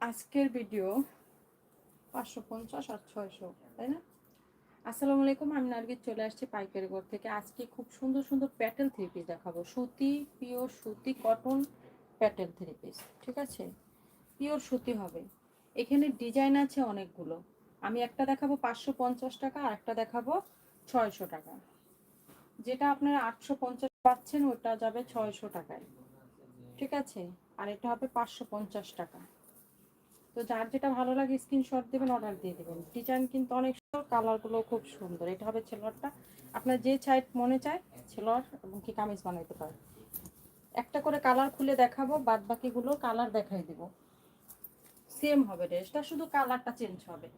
আজকের ভিডিও পাঁচশো পঞ্চাশ আর ছয়শো, তাই না? আসসালামু আলাইকুম, আমি নার্গিস, চলে আসছি পাইকারি ঘর থেকে। আজকে খুব সুন্দর সুন্দর প্যাটেল থ্রি পিস দেখাবো। সুতি পিওর সুতি কটন প্যাটেল থ্রি পিস ঠিক আছে? পিওর সুতি হবে। এখানে ডিজাইন আছে অনেকগুলো। আমি একটা দেখাবো পাঁচশো পঞ্চাশ টাকা, আর একটা দেখাবো ছয়শো টাকা। যেটা আপনারা আটশো পঞ্চাশ পাচ্ছেন, ওটা যাবে ছয়শো টাকায়, ঠিক আছে? আর এটা হবে পাঁচশো পঞ্চাশ টাকা। তো যার যেটা ভালো লাগে স্ক্রিনশট দেবেন অর্ডার দিয়ে দেবেন। ডিজাইন কিন্তু অনেক সুন্দর কালারগুলো খুব সুন্দর। এটা হবে ছেলোয়ারটা। আপনার যে সাইড মনে চায়, ছেলোয়ার এবং কি কামিজ বানাইতে পারে। একটা করে কালার খুলে দেখাবো বাদ বাকিগুলো কালার দেখাই দেবো। সেম হবে ড্রেসটা শুধু কালারটা চেঞ্জ হবে।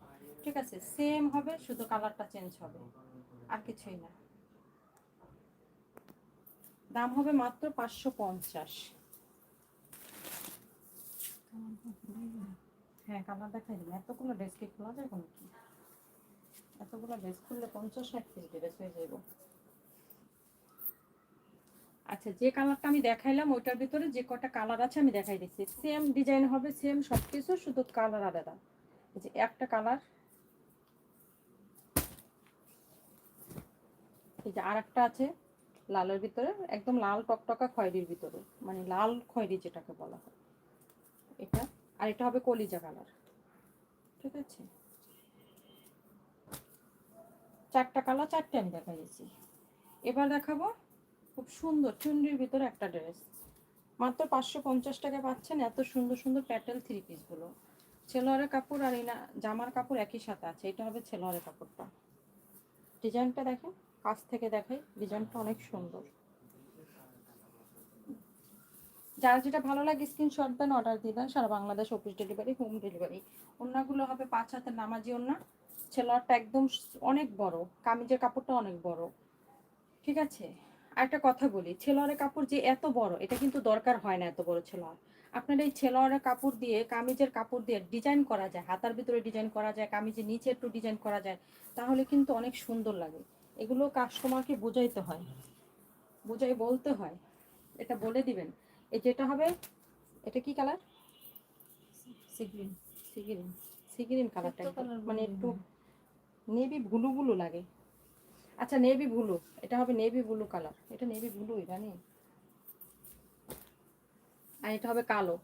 ঠিক আছে? সেম হবে, শুধু কালারটা চেঞ্জ হবে। আর কিছুই না। দাম হবে মাত্র পাঁচশো পঞ্চাশ। হ্যাঁ কালার দেখাই দিন এতগুলো ড্রেস খোলা যায় কোনো কি এতগুলো ড্রেস খুললে পঞ্চাশ ষাট পিস ড্রেস হয়ে যাইব। আচ্ছা যে কালারটা আমি দেখাইলাম, ওইটার ভিতরে যে কটা কালার আছে আমি দেখাই দিচ্ছি। সেম ডিজাইন হবে সেম সব কিছু শুধু কালার আলাদা। এই যে একটা কালার। এই যে আর একটা আছে, লালের ভিতরে, একদম লাল টকটকা খয়েরির ভিতরে মানে লাল খয়েরি যেটাকে বলা হয়। এটা। আর এটা হবে কলিজা কালার। ঠিক আছে? চারটা কালার, চারটে আমি দেখা এবার দেখাবো খুব সুন্দর চুন্ডির ভিতরে একটা ড্রেস। মাত্র পাঁচশো পঞ্চাশ টাকা পাচ্ছেন, এত সুন্দর সুন্দর প্যাটেল থ্রি পিসগুলো ছেলোয়ারের কাপড় আর না, জামার কাপড় একই সাথে আছে, এটা হবে ছেলোয়ারের কাপড়টা। ডিজাইনটা দেখেন, কাছ থেকে দেখাই, ডিজাইনটা অনেক সুন্দর। যার যেটা ভালো লাগে স্ক্রিনশট দেন অর্ডার দিবেন সারা Bangladesh office delivery home delivery ওনাগুলো হবে পাঁচ হাতের নামাজি ওনা ছেলোয়ারটা একদম অনেক বড়। কামিজের কাপড়টা অনেক বড়। ঠিক আছে? আর একটা কথা বলি। ছেলোয়ারের কাপড় যে এত বড়, এটা কিন্তু দরকার হয় না এত বড় ছেলোয়ার। আপনার এই ছেলোয়ারের কাপড় দিয়ে, কামিজের কাপড় দিয়ে ডিজাইন করা যায়, হাতার ভিতরে ডিজাইন করা যায়, কামিজের নিচে একটু ডিজাইন করা যায়, তাহলে কিন্তু অনেক সুন্দর লাগে। এগুলো কাস্টমারকে বোঝাইতে হয়। বোঝাই বলতে হয়। এটা বলে দিবেন। এই যেটা হবে এটা কি কালার সিগ্রিন সিগ্রিন সিগ্রিন কালারটা মানে একটু নেভি ব্লু ব্লু লাগে। আচ্ছা নেভি ব্লু এটা হবে নেভি ব্লু কালার এটা নেভি ব্লু জানি। আর এটা হবে কালো।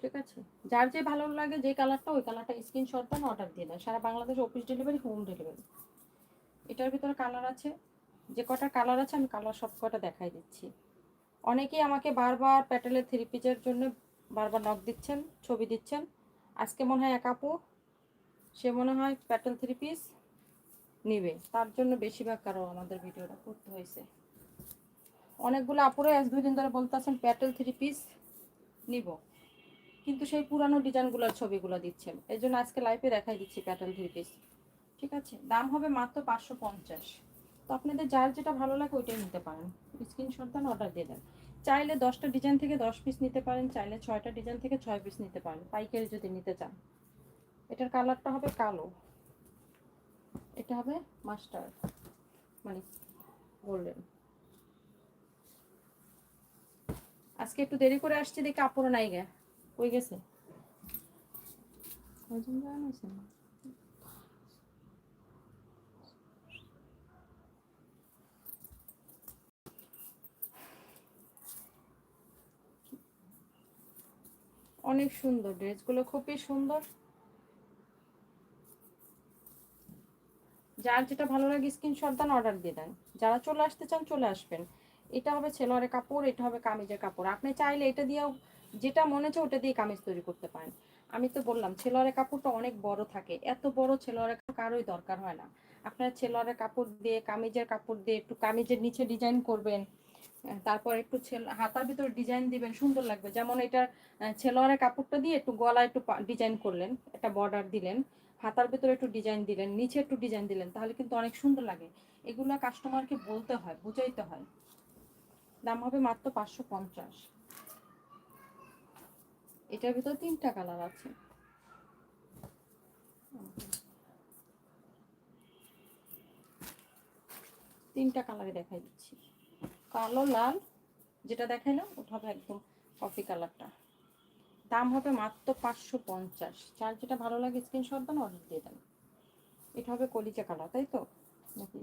ঠিক আছে? যার যে ভালো লাগে যে কালারটা ওই কালারটা স্ক্রিনশট দেন অর্ডার দিয়ে দেন। সারা Bangladesh office delivery home delivery এটার ভিতরে কালার আছে। যে কটা কালার আছে আমি কালার সব কটা দেখাই দিচ্ছি। অনেকেই আমাকে বারবার প্যাটেলের থ্রি পিসের জন্য বারবার নখ দিচ্ছেন, ছবি দিচ্ছেন। আজকে মনে হয় এক আপু, সে মনে হয় প্যাটেল থ্রি পিস নিবে। তার জন্য বেশিরভাগ কারও আমাদের ভিডিওটা করতে হয়েছে। অনেকগুলো আপুরে এক দুই দিন ধরে বলতেছেন প্যাটেল থ্রি পিস নিব। কিন্তু সেই পুরানো ডিজাইনগুলোর ছবিগুলো দিচ্ছেন। এই জন্য আজকে লাইভে দেখাই দিচ্ছি প্যাটেল থ্রি পিস ঠিক আছে? দাম হবে মাত্র পাঁচশো পঞ্চাশ। তো আপনাদের যার যেটা ভালো লাগে ওইটাই নিতে পারেন। স্ক্রিনশট দেন অর্ডার দিয়ে দেন। চাইলে দশটা ডিজাইন থেকে দশ পিস নিতে পারেন, চাইলে ছয়টা ডিজাইন থেকে ছয় পিস নিতে পারেন, পাইকারি যদি নিতে চান। এটার কালারটা হবে কালো। এটা হবে মাস্টার মানে গোল্ডেন আজকে একটু দেরি করে আসছি, দেখি আপুরো নাই গে। কই গেছে? না অনেক সুন্দর ড্রেসগুলো, খুবই সুন্দর। যার যেটা ভালো লাগে স্ক্রিনশট দেন অর্ডার দিয়ে দেন। যারা চলে আসতে চান, চলে আসবেন। এটা হবে ছেলোয়ারের কাপড়, এটা হবে কামিজের কাপড়। আপনি চাইলে এটা দিয়েও যেটা মনে হচ্ছে ওটা দিয়ে কামিজ তৈরি করতে পারেন। আমি তো বললাম ছেলোয়ারের কাপড়টা অনেক বড় থাকে। এত বড় ছেলোয়ারের কারোই দরকার হয় না। আপনার ছেলোয়ারের কাপড় দিয়ে, কামিজের কাপড় দিয়ে একটু কামিজের নিচে ডিজাইন করবেন। তারপর একটু হাতার ভিতরে ডিজাইন দিবেন, সুন্দর লাগবে। যেমন এটা ছেলোয়ারের কাপড়টা দিয়ে একটু গলা একটু ডিজাইন করলেন, একটা বর্ডার দিলেন, হাতার ভিতরে একটু ডিজাইন দিলেন, নিচে একটু ডিজাইন দিলেন, তাহলে কিন্তু অনেক সুন্দর লাগে। এগুলো কাস্টমারকে বলতে হয়, বুঝাইতে হয়। দাম হবে মাত্র পাঁচশো পঞ্চাশ। এটার ভিতরে তিনটা কালার আছে। তিনটা কালারে দেখাই দিচ্ছি। কালো লাল যেটা দেখাইলাম, ওটা হবে একদম কফি কালারটা দাম হবে মাত্র পাঁচশো পঞ্চাশ। যার যেটা ভালো লাগে স্ক্রিনশট দেন অর্ডার দিয়ে দেন। এটা হবে কলিজা কালার তাই তো? নাকি?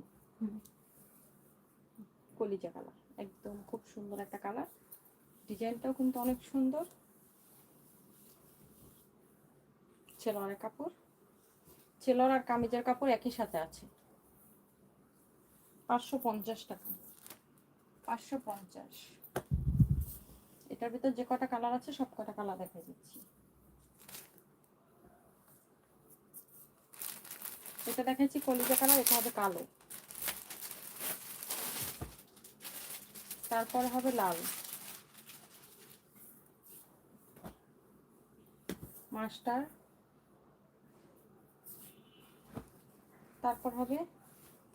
কলিজা কালার একদম খুব সুন্দর একটা কালার ডিজাইনটাও কিন্তু অনেক সুন্দর। ছেলোয়ারের কাপড়। ছেলোয়ার আর কামিজের কাপড় একই সাথে আছে। পাঁচশো পঞ্চাশ টাকা। পাঁচশো পঞ্চাশ। এটার ভিতর যে কটা কালার আছে, সব কটা কালার দেখা দিচ্ছি। এটা দেখাচ্ছি কলিজা কালার এটা হবে কালো। তারপর হবে লাল। মাস্টার। তারপর হবে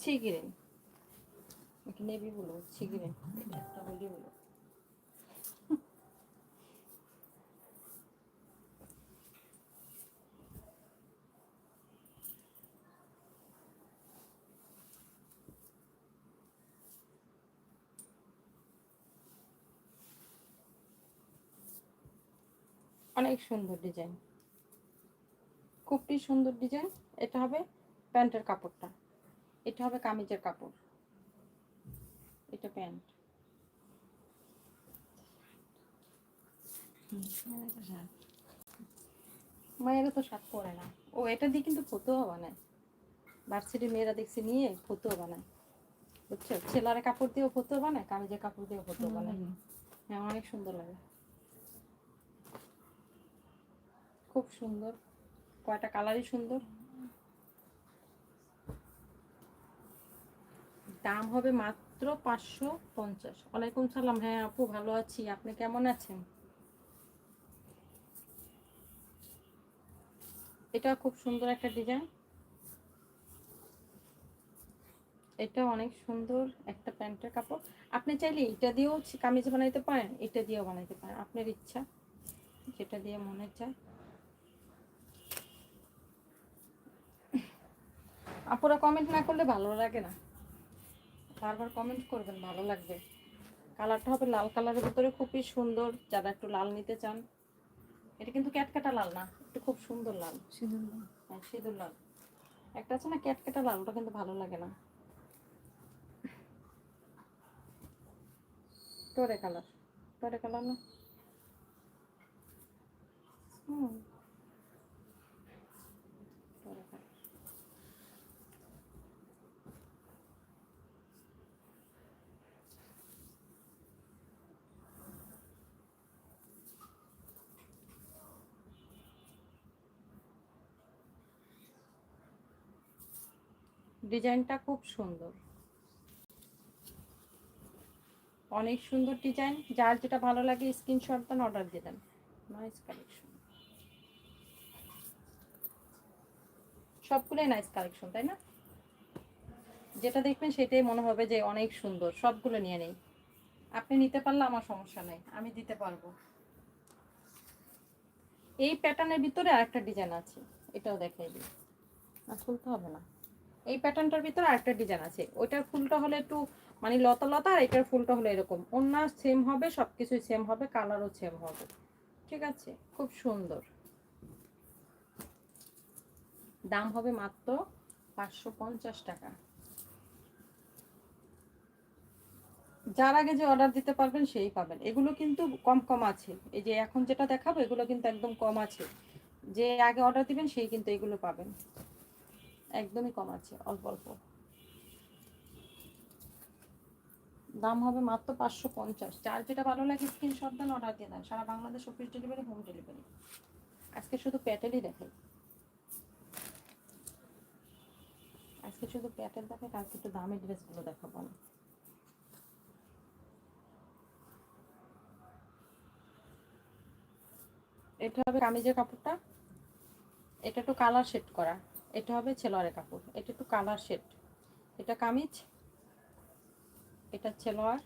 ছিগিরেন এটা একটা বলি বলো অনেক সুন্দর ডিজাইন। খুবই সুন্দর ডিজাইন। এটা হবে প্যান্টের কাপড়টা। এটা হবে কামিজের কাপড়। এটা প্যান্ট। মায়েরা তো শার্ট পরে না। ও এটা দিয়ে কিন্তু ফতুয়া বানায় ভার্সিটি মেয়েরা দেখছি নিয়ে ফতুয়া বানায় বুঝছ? ছেলেরা কাপড় দিয়েও ফতুয়া বানায় কামিজের কাপড় দিয়েও ফতুয়া বানায় হ্যাঁ অনেক সুন্দর লাগে। খুব সুন্দর। কয়টা কালারই সুন্দর। দাম হবে মাত্র পাঁচশো পঞ্চাশ। ওয়ালাইকুম সালাম হ্যাঁ আপু ভালো আছি। আপনি কেমন আছেন? এটা খুব সুন্দর একটা ডিজাইন। এটা অনেক সুন্দর একটা প্যান্টের কাপড়। আপনি চাইলে এটা দিয়েও কামিজ বানাইতে পারেন, এটা দিয়েও বানাইতে পারেন। আপনার ইচ্ছা, যেটা দিয়ে মনে চায়। আপুরা কমেন্ট না করলে ভালো লাগে না। বারবার কমেন্ট করবেন ভালো লাগবে। কালারটা হবে লাল কালারের ভিতরে খুবই সুন্দর। যারা একটু লাল নিতে চান এটা কিন্তু ক্যাটকাটা লাল না একটু খুব সুন্দর লাল। সিঁদুর লাল। হ্যাঁ সিঁদুর লাল। একটা আছে না ক্যাটকাটা লাল ওটা কিন্তু ভালো লাগে না। টোরে কালার টোরে কালার না? হুম টোরে কালার ডিজাইনটা খুব সুন্দর। অনেক সুন্দর ডিজাইন। যার যেটা ভালো লাগে স্ক্রিনশট দেন, অর্ডার দিয়ে দেন। নাইস কালেকশন সবগুলোই নাইস কালেকশন তাই না? যেটা দেখবেন সেটাই মনে হবে যে অনেক সুন্দর। সবগুলো নিয়ে নেই। আপনি নিতে পারলে আমার সমস্যা নেই, আমি দিতে পারব। এই প্যাটার্নের ভিতরে আরেকটা ডিজাইন আছে। এটাও দেখাই দিই। আর খুলতে হবে না। এই প্যাটার্নটার ভিতরে আরেকটা ডিজাইন আছে। ওইটার ফুলটা হলে একটু মানে লতা লতা, আর এটার ফুলটা হলো এরকম। অন্য সেম হবে সব কিছুই সেম হবে কালারও সেম হবে। ঠিক আছে? খুব সুন্দর। দাম হবে মাত্র পাঁচশো পঞ্চাশ টাকা। যার আগে যে অর্ডার দিতে পারবেন, সেই পাবেন। এগুলো কিন্তু কম কম আছে। এই যে এখন যেটা দেখাবো, এগুলো কিন্তু একদম কম আছে। যে আগে অর্ডার দিবেন, সেই কিন্তু এগুলো পাবেন। একদমই কম আছে, অল্প অল্প। দাম হবে মাত্র পাঁচশো পঞ্চাশ। যার যেটা ভালো লাগে স্ক্রিনশট দেন অর্ডার দিয়ে দেন। সারা Bangladesh office delivery home delivery আজকে শুধু প্যাটেলই দেখাই আজকে শুধু প্যাটেল দেখাই কালকে একটু দামি ড্রেসগুলো দেখাবো না এটা হবে কামিজের কাপড়টা। এটা একটু কালার শেড করা। এটা হবে ছেলোয়ারের কাপড়। এটা একটু কালার শেড এটা কামিজ, এটা ছেলোয়ার।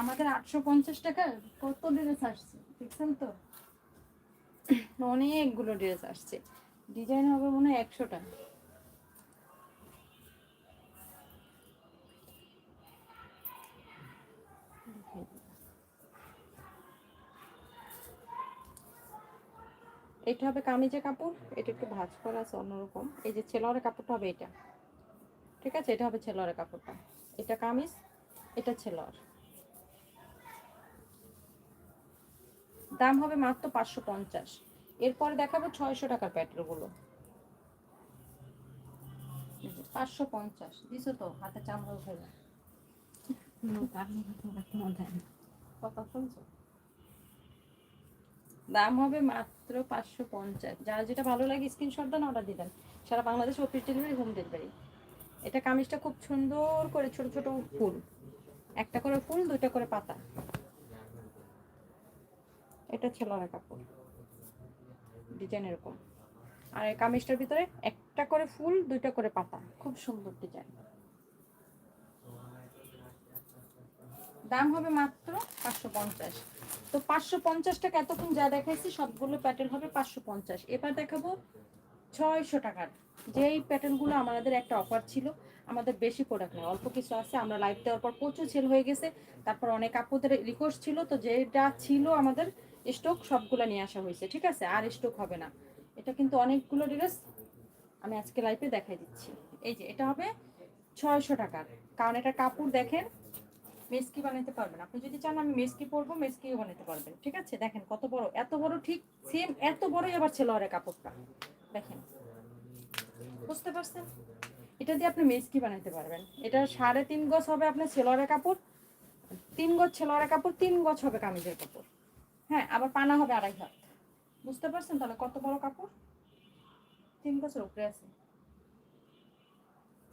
আমাদের আটশো পঞ্চাশ টাকা, কত ড্রেস আসছে, দেখছেন তো? অনেকগুলো ড্রেস আসছে। ডিজাইন হবে মনে হয় একশোটা। এটা হবে কামিজের কাপড় এটা একটু ভাঁজ করা আছে অন্যরকম। এই যে ছেলোয়ারের কাপড়টা হবে এটা। ঠিক আছে? এটা হবে ছেলোয়ারের কাপড়টা। এটা কামিজ এটা ছেলোয়ার দাম হবে মাত্র পাঁচশো পঞ্চাশ। এরপরে দেখাবো ছয়শো টাকার প্যাটেলগুলো পাঁচশো পঞ্চাশ। দিছো তো? হাতে চামড়া উঠে যায় কথা শুনছো? দাম হবে মাত্র পাঁচশো পঞ্চাশ। যার যেটা ভালো লাগে স্ক্রিনশট দেন অর্ডার দিবেন সারা Bangladesh office delivery home delivery এটা কামিজটা খুব সুন্দর করে ছোট ছোট ফুল। একটা করে ফুল, দুইটা করে পাতা। এটা ছেলেরা কাপড়। ডিজাইন এরকম। আর এই কামিজটার ভিতরে একটা করে ফুল, দুইটা করে পাতা। খুব সুন্দর ডিজাইন দাম হবে মাত্র পাঁচশো পঞ্চাশ। তো পাঁচশো পঞ্চাশ টাকা এতক্ষণ যা দেখাইছি, সবগুলো প্যাটার্ন হবে পাঁচশো পঞ্চাশ। এবার দেখাবো ছয়শো টাকার। যেই প্যাটার্নগুলো আমাদের একটা অফার ছিল, আমাদের বেশি প্রোডাক্ট নেই অল্প কিছু আছে। আমরা লাইভ দেওয়ার পর প্রচুর সেল হয়ে গেছে। তারপর অনেক আপুদের রিকোয়েস্ট ছিল, তো যেটা ছিল আমাদের স্টক সবগুলো নিয়ে আসা হয়েছে, ঠিক আছে? আর স্টক হবে না। এটা কিন্তু অনেকগুলো ড্রেস আমি আজকে লাইভে দেখাই দিচ্ছি। এই যে, এটা হবে ছয়শো টাকার। কারণ এটা কাপড় দেখেন মেসকি বানাতে পারবেন। আপনি যদি চান আমি মেসকি পরবো, মেসকিও বানাতে পারবেন। ঠিক আছে? দেখেন কত বড়, এত বড় ঠিক সেম এত বড়ই আবার ছিল আরে কাপড়টা। দেখেন। বুঝতে পারছেন? এটা দিয়ে আপনি মেসকি বানাতে পারবেন। এটা সাড়ে তিন গজ হবে আপনার সেলোয়ারের কাপড়, তিন গজ সেলোয়ারের কাপড়, তিন গজ হবে কামিজের কাপড়। হ্যাঁ আবার পানা হবে আড়াই হাত। বুঝতে পারছেন তাহলে কত বড় কাপড়? তিন গজের উপরে আছে।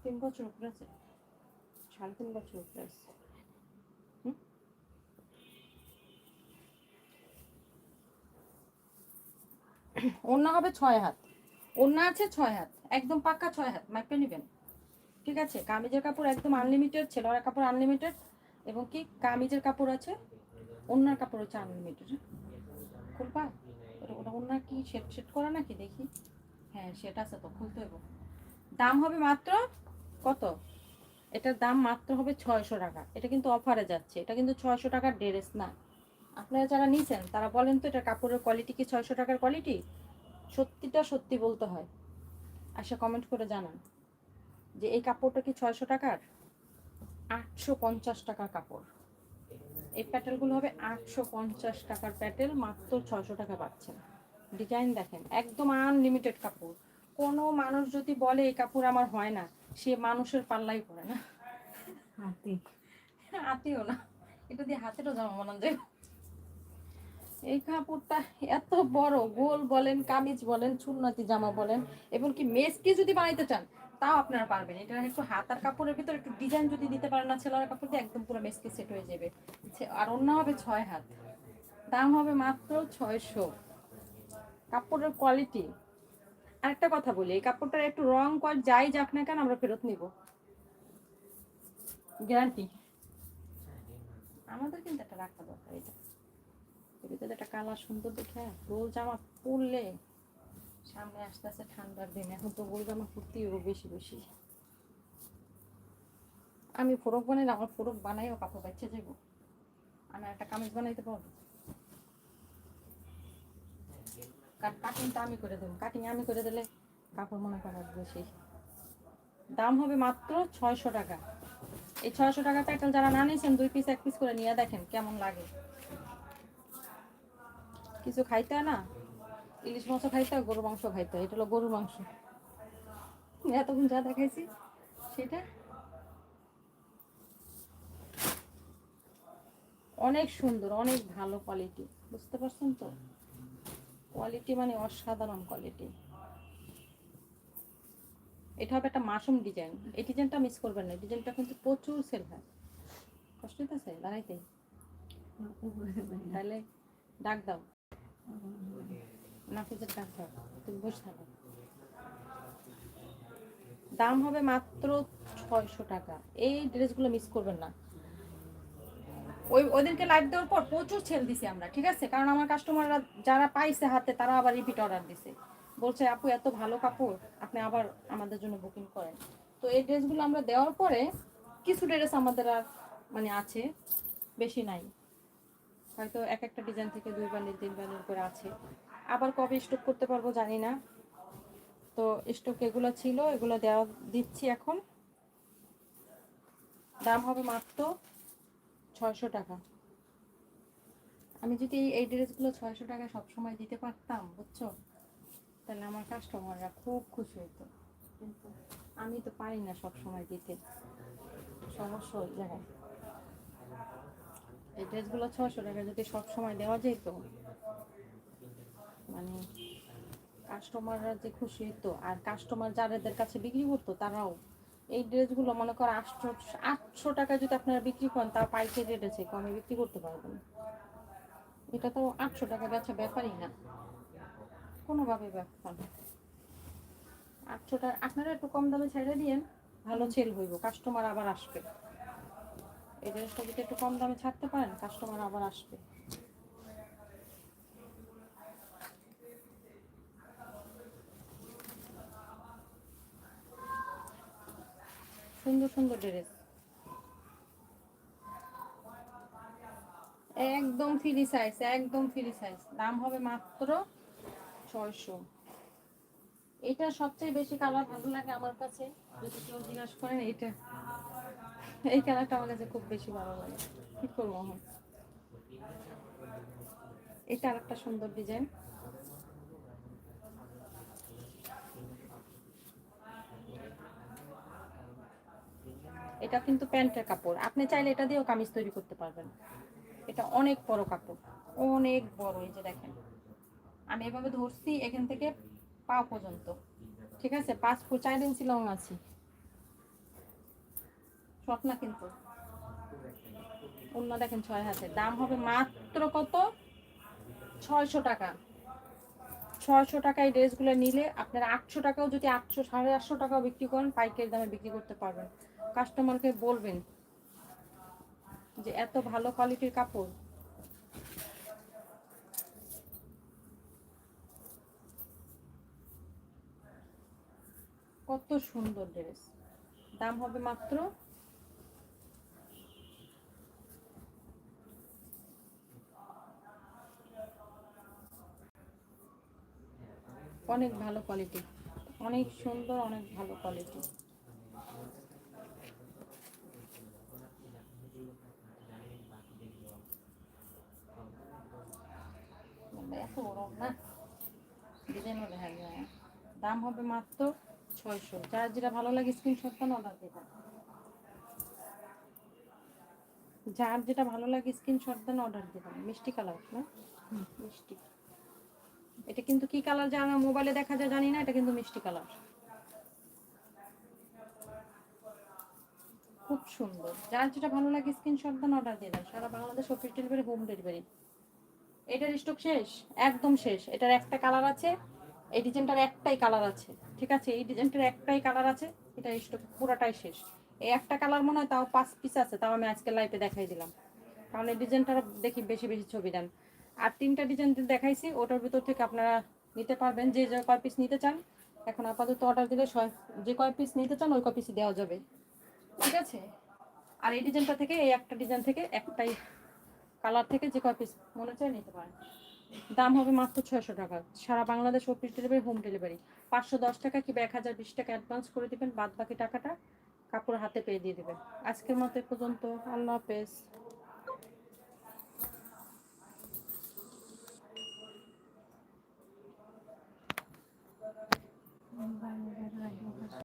তিন গজের উপরে আছে। সাড়ে তিন গজের উপরে আছে। ওড়না হবে ছয় হাত। ওড়না আছে ছয় হাত। একদম পাক্কা ছয় হাত। মাইপে নেবেন। ঠিক আছে? কামিজের কাপড় একদম আনলিমিটেড ছেলেরা কাপড় আনলিমিটেড এবং কি কামিজের কাপড় আছে? ওড়নার কাপড় হচ্ছে আনলিমিটেড খুলবা? ওটা ওড়না কি সেট সেট করা নাকি? দেখি। হ্যাঁ সেটা আছে তো, খুলতে হবে। দাম হবে মাত্র কত? এটার দাম মাত্র হবে ছয়শো টাকা। এটা কিন্তু অফারে যাচ্ছে। এটা কিন্তু ছয়শো টাকার ড্রেস না। আপনারা যারা নিছেন তারা বলেন তো এটা কাপড়ের কোয়ালিটি কি ছয়শো টাকার কোয়ালিটি সত্যিটা সত্যি বলতে হয়। আশা কমেন্ট করে জানান যে এই কাপড়টা কি ছয়শো টাকার? আটশো পঞ্চাশ টাকার কাপড়। এই প্যাটেলগুলো হবে আটশো পঞ্চাশ টাকার প্যাটেল মাত্র ছয়শো টাকা পাচ্ছেন। ডিজাইন দেখেন একদম আনলিমিটেড কাপড়। কোনো মানুষ যদি বলে এই কাপড় আমার হয় না সে মানুষের পাল্লাই পড়ে না। হাতে হাতেও না। এটা দিয়ে হাতেরও জামা বানানো যায় এই কাপড়টা এত বড়, গোল বলেন, কামিজ বলেন চুন্নাতি জামা বলেন, এবং কি মেসকে যদি বানাইতে চান, তাও আপনারা পারবেন। এটা একটু হাতার কাপড়ের ভিতরে একটু ডিজাইন যদি দিতে পারেন না, ছেলের কাপড় দিয়ে একদম পুরো মেসকে সেট হয়ে যাবে। আর অন্য হবে ছয় হাত। দাম হবে মাত্র ছয়শো। কাপড়ের কোয়ালিটি আরেকটা কথা বলি, এই কাপড়টার একটু রং কর, যাই যাক না কেন, আমরা ফেরত নিব। গ্যারান্টি আমাদের কিন্তু একটা রাখা দরকার, এটা। ভিতরে একটা কালার সুন্দর দেখে। গোল জামা পরলে সামনে আস্তে আস্তে ঠান্ডার দিন। এখন তো গোল জামা পরতেই বেশি বেশি। আমি ফোরক বানাই আমার ফোরক বানাইও কাপড় বাচ্চা যাব আমি একটা কামিজ বানাইতে পারব? কাটিংটা আমি করে দেবো। কাটিং আমি করে দিলে কাপড় মনে করা বেশি। দাম হবে মাত্র ছয়শো টাকা। এই ছয়শো টাকা প্যাটেল যারা না নিয়েছেন, দুই পিস এক পিস করে নিয়ে দেখেন কেমন লাগে। কিছু খাইতে না ইলিশ মাংস খাইতে গরুর মাংস খাইতে এটা হলো গরুর মাংস। এতক্ষণ যা দেখাইছি সেটা। অনেক সুন্দর অনেক ভালো কোয়ালিটি বুঝতে পারছেন তো? কোয়ালিটি মানে অসাধারণ কোয়ালিটি এটা হবে একটা মাশরুম ডিজাইন এই ডিজাইনটা মিস করবেন না ডিজাইনটা কিন্তু প্রচুর সেল হয়। কষ্ট হইতেছে? দাঁড়াইতে। তাহলে ডাক দাও। নাফিজের দাম হবে মাত্র ছয়শো টাকা। এই ড্রেসগুলো মিস করবেন না। ওই, ওদেরকে লাইভ দেওয়ার পর প্রচুর ছেল দিছি আমরা, ঠিক আছে? কারণ আমার কাস্টমাররা যারা পাইছে হাতে, তারা আবার রিপিট অর্ডার দিছে। বলছে, আপু, এত ভালো কাপড়, আপনি আবার আমাদের জন্য বুকিং করেন। তো এই ড্রেসগুলো আমরা দেওয়ার পরে কিছু ড্রেস আমাদের আর মানে আছে, বেশি নাই। হয়তো এক একটা ডিজাইন থেকে দুই বান্ডিল তিন বান্ডিল করে আছে। আবার কবে স্টক করতে পারব জানি না। তো স্টক এগুলো ছিল, এগুলো দেওয়া, দিচ্ছি এখন। দাম হবে মাত্র ছয়শো টাকা। আমি যদি এই ড্রেসগুলো ছয়শো টাকা সবসময় দিতে পারতাম, বুঝছ? তাহলে আমার কাস্টমাররা খুব খুশি হতো কিন্তু আমি তো পারি না সবসময় দিতে। সমস্যা ওই জায়গায়। এই ড্রেসগুলো ছশো টাকা যদি সব সময় দেওয়া যেত মানে কাস্টমাররা যে খুশি হতো আর কাস্টমার যাদের কাছে বিক্রি করতো তারাও এই ড্রেসগুলো মনে করো আটশো আটশো টাকা যদি আপনারা বিক্রি করেন তা পাইকারি রেট আছে কমে বিক্রি করতে পারবেন এটা তো আটশো টাকা বেচা ব্যাপারই না। কোনোভাবে ব্যাপার না। আটশো টাকা আপনারা একটু কম দামে ছেড়ে দিয়েন ভালো সেল হইব কাস্টমার আবার আসবে। এই ড্রেসটা যদি একটু কম দামে ছাড়তে পারেন কাস্টমার আবার আসবে। সুন্দর সুন্দর ড্রেস। একদম ফ্রি সাইজ একদম ফ্রি সাইজ দাম হবে মাত্র ছয়শো। এটা সবচেয়ে বেশি কালার ভালো লাগে আমার কাছে, যদি কেউ জিজ্ঞাসা করেন, এটা। এই কালারটা আমার কাছে খুব বেশি ভালো লাগে। কি করব এটা আর একটা সুন্দর ডিজাইন। এটা কিন্তু প্যান্টের কাপড়। আপনি চাইলে এটা দিয়েও কামিজ তৈরি করতে পারবেন। এটা অনেক বড় কাপড়। অনেক বড়, এই যে দেখেন। আমি এভাবে ধরছি এখান থেকে পা পর্যন্ত। ঠিক আছে? পাঁচ ফুট, চার ইঞ্চি লং আছে। শর্ট না কিন্তু? অন্য দেখেন ছয় হাতের দাম হবে মাত্র কত? ছয়শো টাকা। ছয়শো টাকায় ড্রেসগুলো নিলে আপনারা আটশো টাকাও যদি আটশো, সাড়ে আটশো টাকাও বিক্রি করেন, পাইকারি দামে বিক্রি করতে পারবেন। কাস্টমারকে বলবেন যে এত ভালো কোয়ালিটির কাপড়। কত সুন্দর ড্রেস দাম হবে মাত্র অনেক ভালো কোয়ালিটি অনেক সুন্দর, অনেক ভালো কোয়ালিটি এত বড় না? দাম হবে মাত্র ছয়শো। যার যেটা ভালো লাগে স্ক্রিনশট দেন অর্ডার দেবেন যার যেটা ভালো লাগে স্ক্রিনশট দেন অর্ডার দেবেন মিষ্টি কালার না? মিষ্টি। এটা কিন্তু কি কালার আমার মোবাইলে দেখা যায় জানি না, এটা কিন্তু মিষ্টি কালার খুব সুন্দর। যার যেটা ভালো লাগে স্ক্রিনশট দেন অর্ডার দিয়ে দেন। সারা Bangladesh office delivery home delivery এটার স্টক শেষ? একদম শেষ। এটার একটা কালার আছে, এই ডিজাইনটার একটাই কালার আছে। ঠিক আছে? এই ডিজাইনটার একটাই কালার আছে এটা স্টক পুরাটাই শেষ। এই একটা কালার মনে হয় তাও পাঁচ পিস আছে, তাও আমি আজকে লাইভে দেখাই দিলাম। কারণ এই ডিজাইনটা দেখি বেশি বেশি ছবি দেন। আর তিনটা ডিজাইন দেখাইছি, ওটার ভিতর থেকে আপনারা নিতে পারবেন, যে যে কয় পিস নিতে চান। এখন আপাতত অর্ডার দিলে যে কয় পিস নিতে চান, ওই কয় পিসই দেওয়া যাবে। ঠিক আছে? আর এই ডিজাইনটা থেকে, এই একটা ডিজাইন থেকে একটাই কালার থেকে যে কয় পিস মনে চায় নিতে পারেন। দাম হবে মাত্র ছয়শো টাকা। সারা Bangladesh office delivery home delivery পাঁচশো দশ টাকা কিংবা এক হাজার বিশ টাকা অ্যাডভান্স করে দেবেন বাদ বাকি টাকাটা কাপড় হাতে পেয়ে দিয়ে দেবেন। আজকের মতো পর্যন্ত। আল্লাহ হাফেজ। 明白明白。